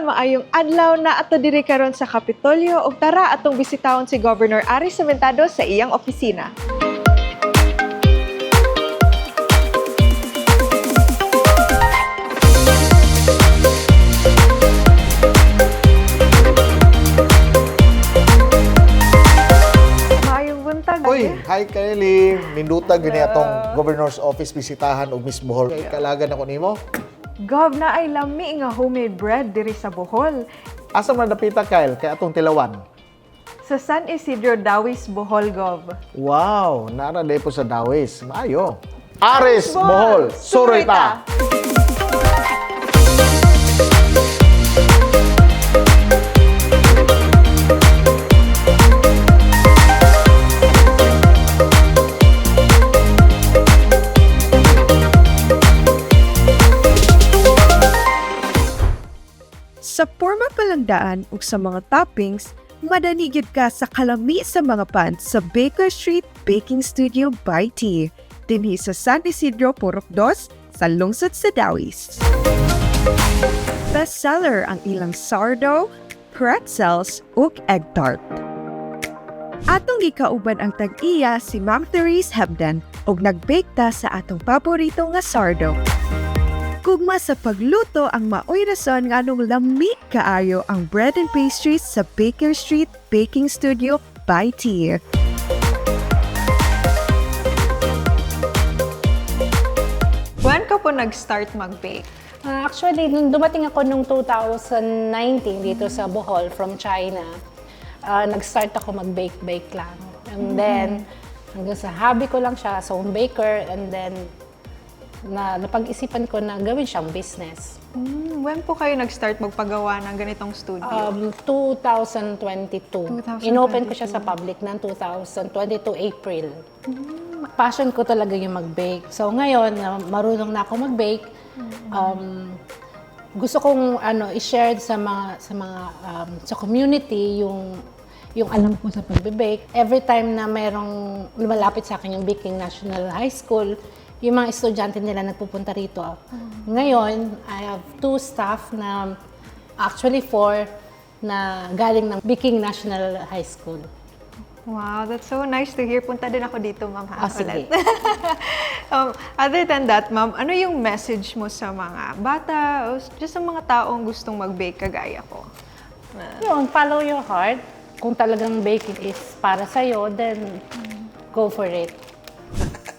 Karon maayong adlaw na ato diri karon sa Kapitolyo ug tara atong bisitahon si Governor Ari Cementado sa iyang opisina. Uy, hi Kylie. Minduta gani atong governor's office bisitahan og Miss Bohol. Kalagan ako nimo. Gov na ay lami nga homemade bread diri sa Bohol. Asa man napita Kyle kay atong tilawan? Sa San Isidro Dawis, Bohol, Gov. Wow, nara po sa Dawis. Maayo. Aris Bohol, Surita. Sa forma palandaan ug sa mga toppings, madanigid ka sa kalami sa mga pan sa Baker Street Baking Studio by T. Dinhi sa San Isidro Purok 2 sa lungsod sa Dawis. Bestseller ang ilang sourdough, pretzels ug egg tart. Atong gikauban ang tag-iya si Ma'am Therese Hebden ug nagbake ta sa atong paborito nga sourdough. Kugma sa pagluto ang maoy rason nga nung lami kaayo ang bread and pastries sa Baker Street Baking Studio by T. When ka po nag-start mag-bake? Ah, actually, nung dumating ako nung 2019 dito sa Bohol from China, ah, nag-start ako mag-bake-bake lang. And then, hanggang sa hobby ko lang siya, so home baker, and then na napag-isipan ko na gawin siyang business. Hmm, when po kayo nag-start magpagawa ng ganitong studio? Um, 2022. 2022. Inopen ko siya sa public ng 2022 April. Passion ko talaga yung mag-bake. So ngayon, marunong na ako mag-bake, um, gusto kong ano i-share sa mga sa mga um, sa community yung yung alam ko sa pagbe-bake. Every time na merong lumalapit sa akin yung Baking National High School, yung mga estudyante nila nagpupunta rito. Ngayon, I have two staff na actually four na galing ng Baking National High School. Wow, that's so nice to hear. Punta din ako dito, ma'am. Ah, sige. um, other than that, ma'am, ano yung message mo sa mga bata o just sa mga taong gustong mag-bake kagaya ko? Yun, follow your heart. Kung talagang baking is para sa'yo, then go for it.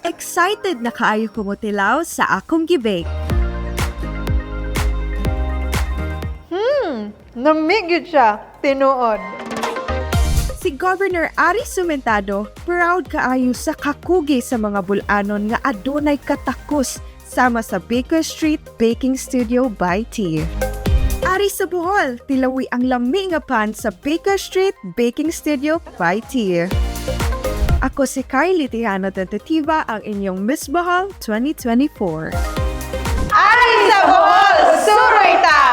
Excited na kaayo kumutilaw sa akong gibake. Namigid siya, tinuod. Si Governor Ari Sumentado proud kaayo sa kakugi sa mga bulanon nga adunay katakos sama sa Baker Street Baking Studio by T. Ari sa Bohol, tilawi ang lami nga pan sa Baker Street Baking Studio by T. Ako si Kylie Tihano Tentativa, ang inyong Miss Bohol 2024. Ay sa Bohol! Suroy tayo!